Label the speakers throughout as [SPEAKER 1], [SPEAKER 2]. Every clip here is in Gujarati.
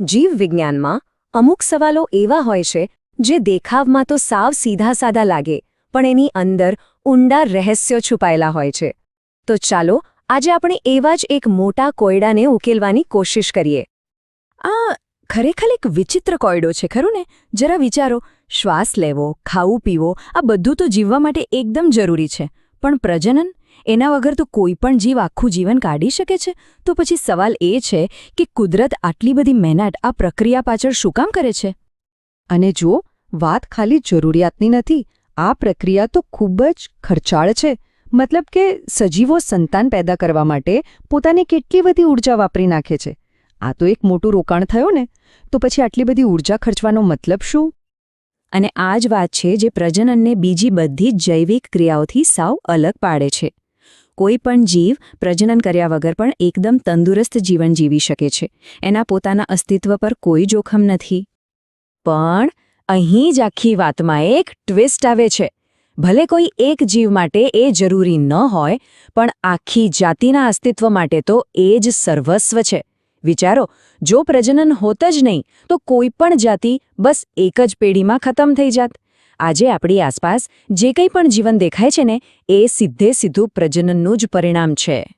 [SPEAKER 1] જીવ વિજ્ઞાનમાં અમુક સવાલો એવા હોય છે, જે દેખાવમાં તો સાવ સીધા સાદા લાગે, પણ એની અંદર ઊંડા રહસ્યો છુપાયેલા હોય છે. તો ચાલો, આજે આપણે એવા જ એક મોટા કોયડાને ઉકેલવાની કોશિશ કરીએ. આ ખરેખર એક વિચિત્ર કોયડો છે, ખરું ને? જરા વિચારો, શ્વાસ લેવો, ખાવું પીવો, આ બધું તો જીવવા માટે એકદમ જરૂરી છે. પણ પ્રજનન એના વગર તો કોઈ પણ જીવ આખું જીવન કાઢી શકે છે. તો પછી સવાલ એ છે કે કુદરત આટલી બધી મહેનત આ પ્રક્રિયા પાછળ શું કામ કરે છે?
[SPEAKER 2] અને જુઓ, વાત ખાલી જરૂરિયાતની નથી. આ પ્રક્રિયા તો ખૂબ જ ખર્ચાળ છે. મતલબ કે સજીવો સંતાન પેદા કરવા માટે પોતાની કેટલી બધી ઊર્જા વાપરી નાખે છે. આ તો એક મોટું રોકાણ થયો ને. તો પછી આટલી બધી ઊર્જા ખર્ચવાનો મતલબ શું?
[SPEAKER 1] અને આ જ વાત છે જે પ્રજનનને બીજી બધી જૈવિક ક્રિયાઓથી સાવ અલગ પાડે છે. કોઈ પણ જીવ પ્રજનન કર્યા વગર પણ એકદમ તંદુરસ્ત જીવન જીવી શકે છે. એના પોતાના અસ્તિત્વ પર કોઈ જોખમ નથી. પણ અહીં જ આખી વાતમાં એક ટ્વિસ્ટ આવે છે. ભલે કોઈ એક જીવ માટે એ જરૂરી ન હોય, પણ આખી જાતિના અસ્તિત્વ માટે તો એ જ સર્વસ્વ છે. વિચારો, જો પ્રજનન હોત જ નહીં, તો કોઈ પણ જાતિ બસ એક જ પેઢીમાં ખતમ થઈ જાત. આજે આપણી આસપાસ જે કંઈ પણ જીવન દેખાય છે ને, એ સીધે સીધું પ્રજનનનું જ પરિણામ છે.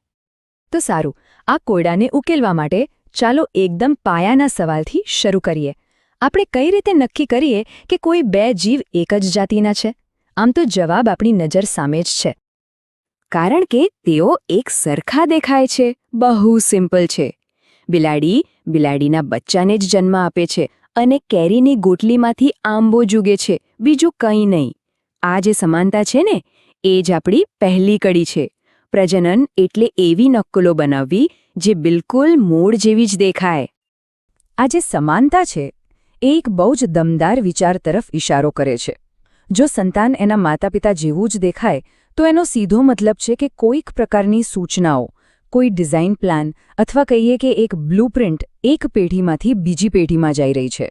[SPEAKER 1] તો સારું, આ કોયડાને ઉકેલવા માટે ચાલો એકદમ પાયાના સવાલથી શરૂ કરીએ. આપણે કઈ રીતે નક્કી કરીએ કે કોઈ બે જીવ એક જ જાતિના છે? આમ તો જવાબ આપણી નજર સામે જ છે. કારણ કે તેઓ એક સરખા દેખાય છે, બહુ સિમ્પલ છે. બિલાડી બિલાડીના બચ્ચાને જ જન્મ આપે છે અને કેરીની ગોટલીમાંથી આંબો જુગે છે. બીજું કંઈ નહીં. આ જે સમાનતા છે ને, એ જ આપણી પહેલી કડી છે. પ્રજનન એટલે એવી નક્કલો બનાવવી જે બિલકુલ મૂળ જેવી જ દેખાય. આ જે સમાનતા છે, એ એક બહુ જ દમદાર વિચાર તરફ ઇશારો કરે છે. જો સંતાન એના માતાપિતા જેવું જ દેખાય, તો એનો સીધો મતલબ છે કે કોઈક પ્રકારની સૂચનાઓ, કોઈ ડિઝાઇન પ્લાન અથવા કહીએ કે એક બ્લુપ્રિન્ટ એક પેઢીમાંથી બીજી પેઢીમાં જઈ રહી છે.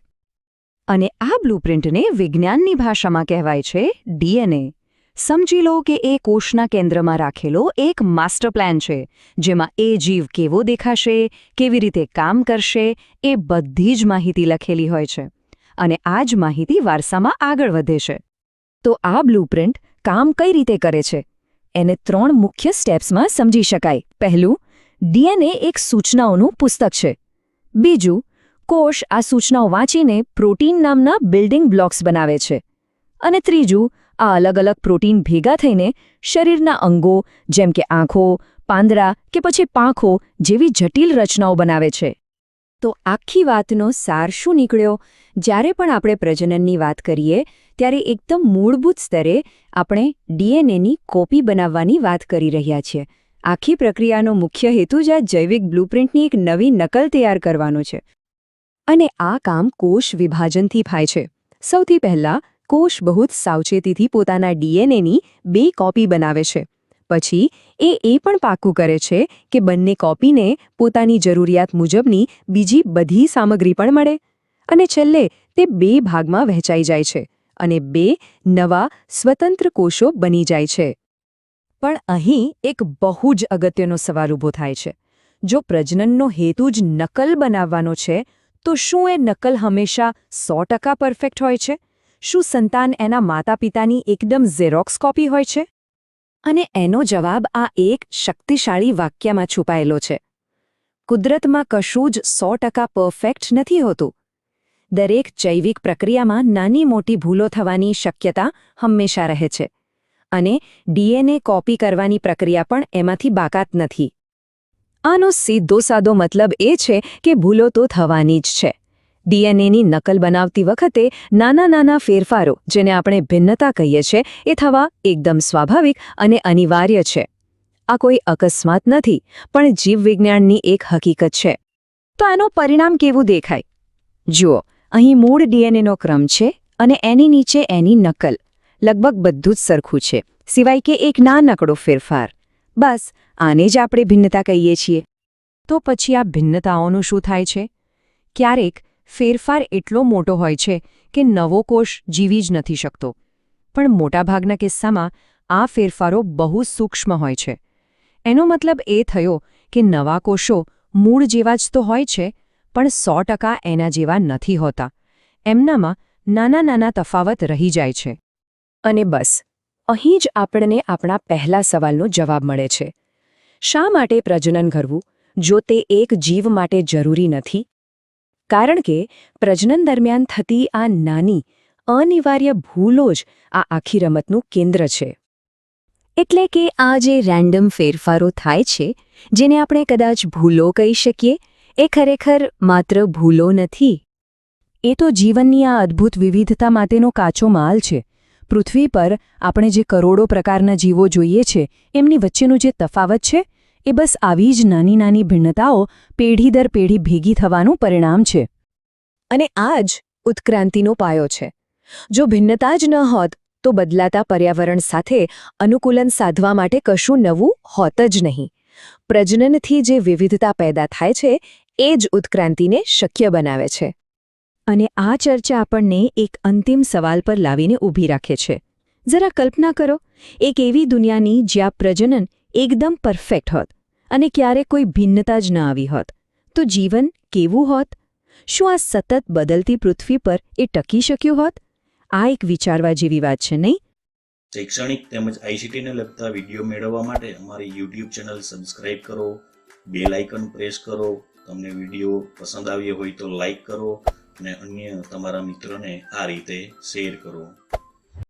[SPEAKER 1] અને આ બ્લુપ્રિન્ટને વિજ્ઞાનની ભાષામાં કહેવાય છે ડીએનએ. સમજી લો કે એ કોષના કેન્દ્રમાં રાખેલો એક માસ્ટર પ્લાન છે, જેમાં એ જીવ કેવો દેખાશે, કેવી રીતે કામ કરશે, એ બધી જ માહિતી લખેલી હોય છે. અને આ જ માહિતી વારસામાં આગળ વધે છે. તો આ બ્લુપ્રિન્ટ કામ કઈ રીતે કરે છે? એને ત્રણ મુખ્ય સ્ટેપ્સમાં સમજી શકાય. પહેલું, ડીએનએ એક સૂચનાઓનું પુસ્તક છે. બીજું કોષ આ સૂચનાઓ વાંચીને પ્રોટીન નામના બિલ્ડિંગ બ્લોક્સ બનાવે છે. અને ત્રીજું, આ અલગ અલગ પ્રોટીન ભેગા થઈને શરીરના અંગો, જેમ કે આંખો, પાંદડા કે પછી પાંખો જેવી જટિલ રચનાઓ બનાવે છે. તો આખી વાતનો સાર શું નીકળ્યો? જ્યારે પણ આપણે પ્રજનનની વાત કરીએ, ત્યારે એકદમ મૂળભૂત સ્તરે આપણે ડીએનએની કોપી બનાવવાની વાત કરી રહ્યા છીએ. આખી પ્રક્રિયાનો મુખ્ય હેતુ જ આ જૈવિક બ્લુપ્રિન્ટની એક નવી નકલ તૈયાર કરવાનો છે. અને આ કામ કોષ વિભાજનથી થાય છે. સૌથી પહેલાં, કોષ બહુ જ સાવચેતીથી પોતાના ડીએનએની બે કોપી બનાવે છે. પછી, એ એ પણ પાકું કરે છે કે બંને કોપીને પોતાની જરૂરિયાત મુજબની બીજી બધી સામગ્રી પણ મળે. અને છેલ્લે, તે બે ભાગમાં વહેંચાઈ જાય છે અને બે નવા સ્વતંત્ર કોષો બની જાય છે. પણ અહીં એક બહુ જ અગત્યનો સવાલ ઊભો થાય છે. જો પ્રજનનનો હેતુ જ નકલ બનાવવાનો છે તો શું એ નકલ હંમેશા સો ટકા પરફેક્ટ હોય છે? શું સંતાન એના માતા પિતાની એકદમ ઝેરોક્સ કોપી હોય છે? અને એનો જવાબ આ એક શક્તિશાળી વાક્યમાં છુપાયેલો છે. કુદરતમાં કશું જ સો ટકા પરફેક્ટ નથી હોતું. દરેક જૈવિક પ્રક્રિયામાં નાની મોટી ભૂલો થવાની શક્યતા હંમેશા રહે છે. અને ડીએનએ કોપી કરવાની પ્રક્રિયા પણ એમાંથી બાકાત નથી. આનો સીધો સાદો મતલબ એ છે કે ભૂલો તો થવાની જ છે. ડીએનએની નકલ બનાવતી વખતે નાના નાના ફેરફારો, જેને આપણે ભિન્નતા કહીએ છીએ, એ થવા એકદમ સ્વાભાવિક અને અનિવાર્ય છે. આ કોઈ અકસ્માત નથી, પણ જીવવિજ્ઞાનની એક હકીકત છે. તો આનું પરિણામ કેવું દેખાય? જુઓ, અહીં મૂળ ડીએનએનો ક્રમ છે અને એની નીચે એની નકલ. લગભગ બધું જ સરખું છે, સિવાય કે એક નાનકડો ફેરફાર. બસ, આને જ આપણે ભિન્નતા કહીએ છીએ. તો પછી આ ભિન્નતાઓનું શું થાય છે? ક્યારેક ફેરફાર એટલો મોટો હોય છે કે નવો કોષ જીવી જ નથી શકતો. પણ મોટાભાગના કિસ્સામાં આ ફેરફારો બહુ સૂક્ષ્મ હોય છે. એનો મતલબ એ થયો કે નવા કોષો મૂળ જેવા જ તો હોય છે, પણ સો એના જેવા નથી હોતા. એમનામાં નાના નાના તફાવત રહી જાય છે. અને બસ અહીં જ આપણને આપણા પહેલા સવાલનો જવાબ મળે છે. શા માટે પ્રજનન કરવું જો તે એક જીવ માટે જરૂરી નથી? કારણ કે પ્રજનન દરમિયાન થતી આ નાની, અનિવાર્ય ભૂલો જ આ આખી રમતનું કેન્દ્ર છે. એટલે કે આ જે રેન્ડમ ફેરફારો થાય છે, જેને આપણે કદાચ ભૂલો કહી શકીએ, એ ખરેખર માત્ર ભૂલો નથી. એ તો જીવનની આ અદ્ભુત વિવિધતા માટેનો કાચો માલ છે. પૃથ્વી પર આપણે જે કરોડો પ્રકારના જીવો જોઈએ છે, એમની વચ્ચેનો જે તફાવત છે, એ બસ આવી જ નાની નાની ભિન્નતાઓ પેઢી દર પેઢી ભેગી થવાનું પરિણામ છે. અને આ જ ઉત્ક્રાંતિનો પાયો છે. જો ભિન્નતા જ ન હોત, તો બદલાતા પર્યાવરણ સાથે અનુકૂલન સાધવા માટે કશું નવું હોત જ નહીં. પ્રજનનથી જે વિવિધતા પેદા થાય છે, એ જ ઉત્ક્રાંતિને શક્ય બનાવે છે. અને આ ચર્ચા આપણને એક અંતિમ સવાલ પર લાવીને ઊભી રાખે છે. જરા કલ્પના કરો, એક એવી દુનિયાની જ્યાં પ્રજનન એકદમ પરફેક્ટ હોત અને ક્યારે કોઈ ભિન્નતા જ ન આવી હોત. તો જીવન કેવું હોત? શું આ સતત બદલતી પૃથ્વી પર એ ટકી શક્યું હોત? આ એક વિચારવા જેવી વાત છે, નહીં?
[SPEAKER 3] શૈક્ષણિક તેમજ આઈસીટીને લગતા વીડિયો મેળવવા માટે અમારી યુટ્યુબ ચેનલ સબસ્ક્રાઇબ કરો, બેલ આઇકન પ્રેસ કરો. તમને વીડિયો પસંદ આવ્યો હોય તો લાઈક કરો અને અન્ય તમારા મિત્રોને આ રીતે શેર કરો.